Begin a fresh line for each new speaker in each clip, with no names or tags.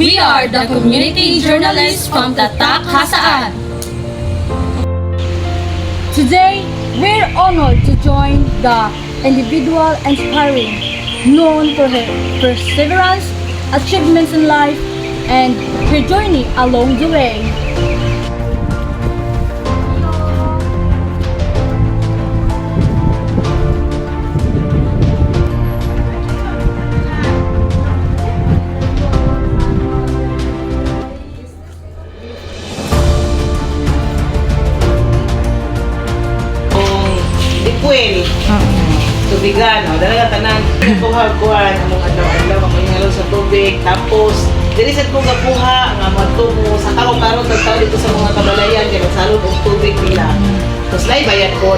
We are the community journalists from Tatak Hasaan.
Today, we're honored to join the individual inspiring, known for her perseverance, achievements in life, and her journey along the way.
Tubigano, dalaga tanan, kuha-kuhan, among adlaw-adlaw, mamahingalo sa tubig, tapos, dili sa kong gakuha, nga matumo, sa karong karon tagtaw dito sa mga kabalayan, kaya magsalod og tubig nila. Tapos, lay bayad po.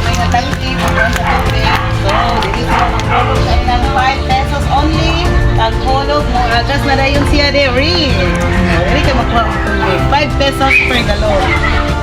May natangki, mga sa tubig. So, dili mga kulog sa ilang 5 pesos only. Tagkulog mo, agas na dayon siya de, ring. Ring ka makuha ang tubig. 5 pesos per galon.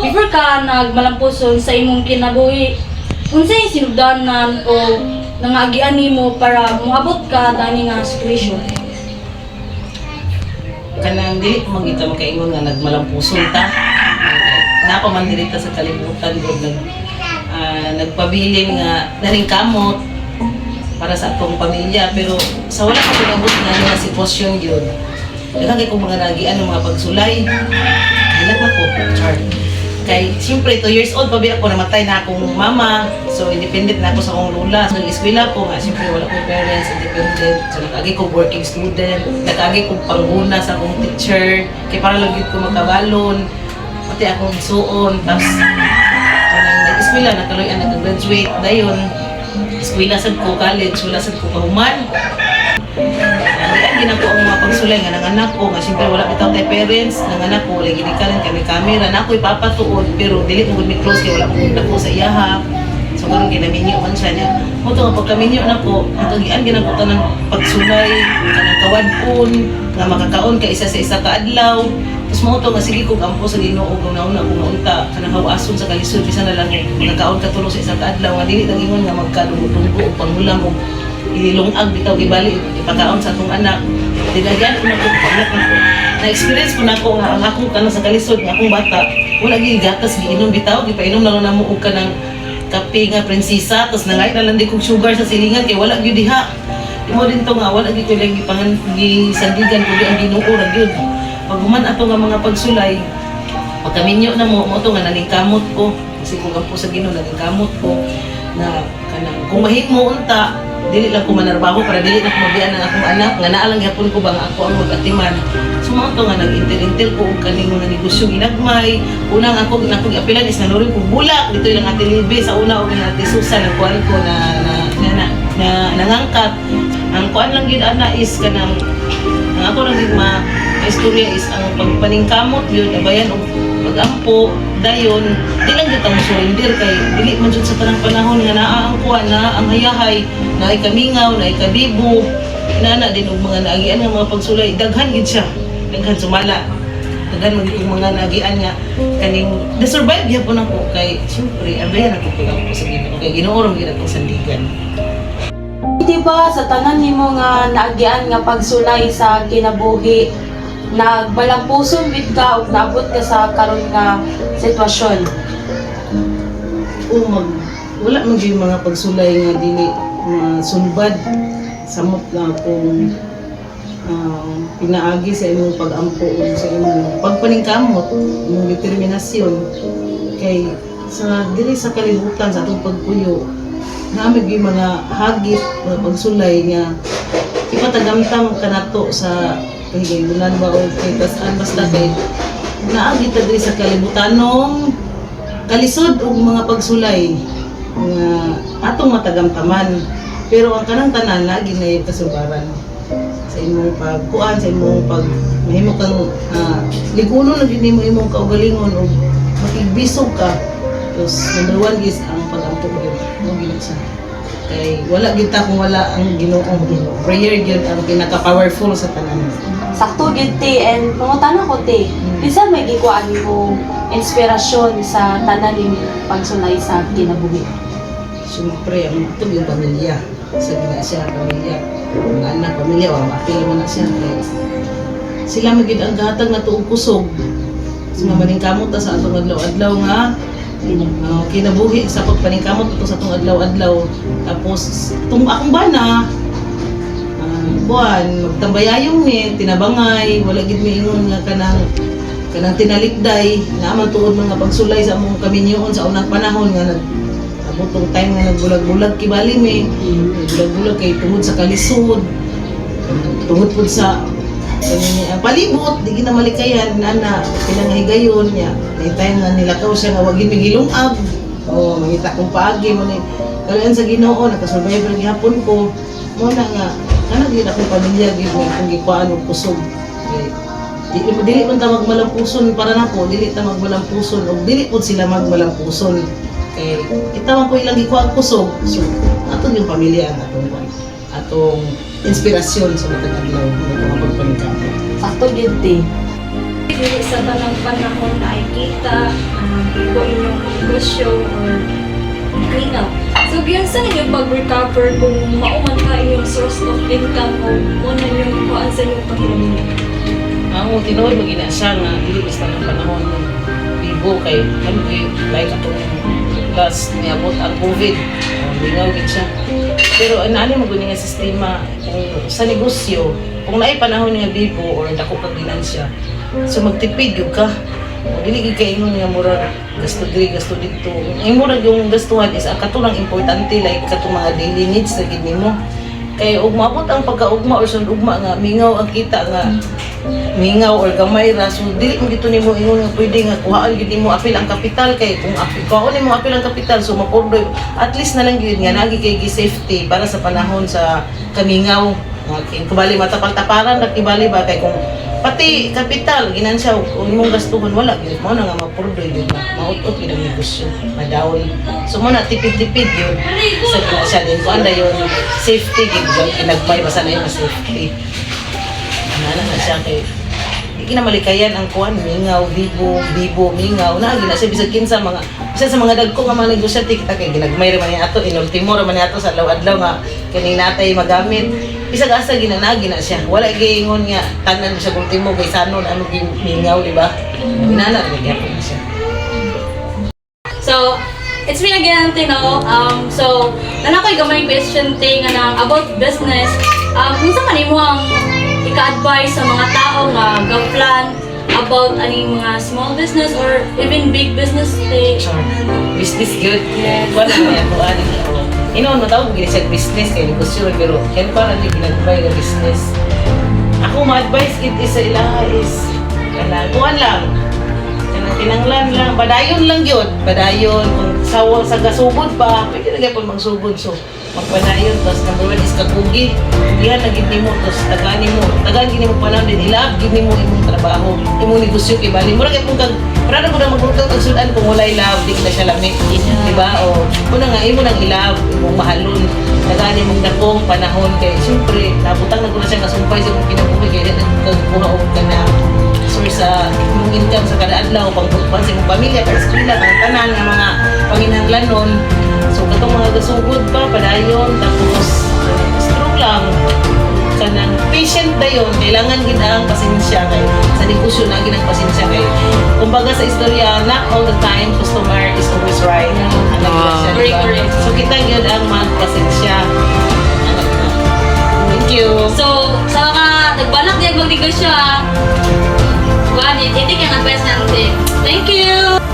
Before ka nagmalampuson sa imong kinabuhi, unsay sinugdanan o nangagian nimo para moabot ka dani nga situation?
kanang dili ko magita makaingon nga nagmalampuson ta. Napa man dili ta sa kalibutan gud nag ah, nagpabilin nga naring kamot para sa atong pamilya. Pero sa wala ka pinabot nga nga sitwasyon yun. Daghang kay kong mga nagian ng mga pagsulay hilak na ko char. Kay siyempre 2 years old pa ba ako namatay na akong mama. So independent na ako sa akong lula so nag-eskwela ko nga siyempre wala akong parents independent. So nag-agi ko working student. Nag-agi ko pangguna sa akong teacher. Kay para lang yun ko magkabalon pati akong suon. Tapos kanang nag-eskwela nagkaloy nag-graduate. Dayon eskwela sad ko college wala sad ko kahuman ginako ang mga pagsulay nga ng anak ko nga siyempre wala bitaw tay parents ng anak ko lagi ginikalan kami camera na ako'y papatuod pero dili mo gud close kay wala ko ko sa iyaha so karon ginaminyo man siya niya. Mo nga pagkaminyo na ko nakagian ginako ng pagsulay kanang kawadpon nga makakaon ka isa sa isa ka adlaw. Tapos mo to nga sige kog ampo sa Ginoo kung nauna kung naunta kanang hawason sa kalisod bisan na lang makakaon ka tulo sa isa ka adlaw nga dili lang ingon nga magkalunggo-lunggo o pangulam og ililungag bitaw gibali ipakaon sa atong anak. Dinagyan ko na ko na na experience ko na ko nga ang akong kanang sa kalisod nga akong bata. Wala gi gatas giinom bitaw gipainom na lang namo og kanang kape nga prinsesa tapos nangay na lang di kog sugar sa silingan kay wala gyud diha. Imo din to nga wala gyud ko lang gipangan gisandigan ko di ang Ginoo ra gyud. Pag human ato nga mga pagsulay pagkaminyo na mo mo to nga naningkamot ko kasi kung po sa Ginoo naningkamot ko na kanang kung mahimo unta dili lang ko manarbaho para dili na ko mabiyan ang akong anak. Nga naa lang gyapon ko ba nga ako ang mag-atiman. So nga nag-intel-intel ko og kaning mga negosyo ginagmay. Unang ako na kong apilan is nanurin ko bulak dito lang ate Libe sa una og ate Susan ang kuan ko na na na, na, na nangangkat. Ang kuan lang gyud ana is kanang ang ako lang gyud ma istorya is ang pagpaningkamot yun abayan og pagampo dayon di lang gyud mo surrender kay dili man sa tanang panahon nga naa ang kuan na ang hayahay na kamingaw na kabibo. Inana din og mga naagian nga mga pagsulay daghan gid siya daghan sumala. Daghan mo gid kong mga naagian nga kaning na survive gyapon ako kay syempre abayan ako pag ako sa Ginoo kay Ginoo ra gyud sandigan.
Di ba sa tanan nimo nga naagian nga pagsulay sa kinabuhi nagmalampuson bid ka ug ka sa karon nga sitwasyon.
o mag wala man gyud mga pagsulay nga dili mga sulbad samot lang kung ah, pinaagi sa imong pag-ampo o sa imong pagpaningkamot imong determinasyon kay sa dili sa kalibutan sa atong pagpuyo naamig yung mga hagit mga pagsulay nga ipatagamtam kanato sa kahigayonan ba o kay tasan basta kay naagi ta diri sa kalibutanong kalisod og mga pagsulay nga atong matagamtaman pero ang kanang tanan na yung kasubaran sa imong pagkuan sa imong pag mahimo kang uh, ligunon na gyud nimo imong kaugalingon og makigbisog ka tapos number one is ang pag ato yun. Mo gina siya. Kay wala gyud ta kung wala ang Ginoo. Prayer gyud ang pinaka-powerful sa tanan.
Sakto gid ti and mangutan ko ti. Bisa may gikuan mo inspirasyon sa tanan ni pagsulay sa kinabuhi.
Siyempre, ang ito yung pamilya. Sa gina siya, pamilya. Ang anak, pamilya, wala mapil mo na siya. Sila magid ang gatag na tuong kusog. Sa mga maningkamot ta sa atong adlaw-adlaw nga, uh, kinabuhi sa pagpaningkamot ito sa atong adlaw-adlaw. Tapos, itong akong bana, uh, buwan, magtambayayong ni, tinabangay, wala gid mi ingon nga kanang kanang tinalikday, naaman tuod mga pagsulay sa among kaminyoon sa unang panahon nga nag abotong time nga nagbulag-bulag kibali mi. Bulag-bulag kay tungod sa kalisod. Tungod pud sa kanini ang palibot di gina malikayan na na pinangahigayon niya may time nga nilakaw siya nga wagi mi gilungag o mangita kong paagi mo ni kalayan sa Ginoo nakasurvive ra gihapon ko mo na nga kana gyud akong pamilya gyud nga akong gikuan og kusog Kay, Dili, dili man ta magmalampuson para nako, dili ta magmalampuson o dili pud sila magmalampuson. Kay kita man po ilang gikuha kusog. So, aton yung pamilya atong. Atong inspirasyon sa matag adlaw ng mga pagpaningkamot.
Sakto gid ti.
Dili sa tanang panahon na ay kita, um, ko inyong negosyo or clean up. So, biyan sa inyong pag-recover kung mauman ka inyong source of income o muna yung kuhaan sa inyong pagkalimit.
Ang tinuod mo gina siya nga dili basta ng panahon ng bibo kay ano kay like atong last niabot ang COVID. Oh, lingaw gid siya. Pero ang ano mo nga sistema kung sa negosyo, kung naay panahon nga bibo or dako kang ginansya, so magtipid gyud ka. Dili kay ingon nga murag gasto diri gasto dito. Ang murag yung gastuhan is ang katulang importante like katong mga daily needs na gid nimo. Kay ug maabot ang pagkaugma or sud ugma nga mingaw ang kita nga mingaw or gamay ra. So dili mo dito nimo ingon nga pwede nga kuhaan gid nimo apil ang kapital kay kung apil kuhaan nimo apil ang kapital so mapordoy at least na lang gyud nga nagi kay safety para sa panahon sa kamingaw. Nga kay kubali matapal-taparan ra kibali ba kay kung pati kapital ginansya kung imong gastuhon wala gyud mo na nga mapordoy gyud na. Mautot gyud ang negosyo. Madawol so mo na tipid-tipid gyud sa ginansya din ko anda yun safety gyud kinagmay basta na yun nga safety. Ano na siya kay di ang kuan mingaw bibo bibo mingaw. Na gina siya bisag kinsa mga bisa sa mga dagko nga mga negosyante kita kay ginagmay ra man ni ato inultimo ra man ni ato sa adlaw-adlaw nga kani natay magamit bisag asa ginanagi na siya wala giingon nga tanan siya ultimo kay sanon ano gi mingaw di ba inana ra na siya
So, it's me again, Tino. Um, so, nana ko'y gamay question thing nga about business. Um, kung sa man mo ang ika-advise sa mga tao nga ga-plan about aning mga small business or even big business they
Sure. business good
Yes.
wala yan kuan Inoon mo tawag gini siya business kay negosyo pero kaya para di ginagmay na business. Ako ma-advise it is sa ilaha is kana kuan lang. Kanang tinanglan lang. Padayon lang yun. Padayon kung sa sa gasugod pa pwede na gyapon magsugod. So magpadayon. Tapos number one is kakugi. Dihan na gid nimo. Tapos tagaan nimo. Tagaan gid nimo panahon din. Ilab gid nimo imong trabaho imong negosyo kay bali. Mura kay pung kag para na ko na maglutang og sudan kung wala ilab di ka na siya lami di ba o una nga imo nang ilab imong mahalon. Tagaan imong dakong panahon. Kay syempre nabutang na ko na siya kasumpay sa imong kinabuhi. Kay dili na kuha og kana source sa imong income sa kada adlaw pangbutuan sa imong pamilya para eskwela kang tanan nga mga panginahanglanon so katong mga gasugod pa padayon tapos strong lang kanang patient dayon kailangan gid ang pasensya kay sa negosyo na gid ang pasensya kay kumbaga sa istorya not all the time customer is always right ano gid siya diba? so kita gyud ang magpasensya thank you
So, sa mga nagbalak diyan magnegosyo ah, kuhaan, itik yung advice natin. Thank you!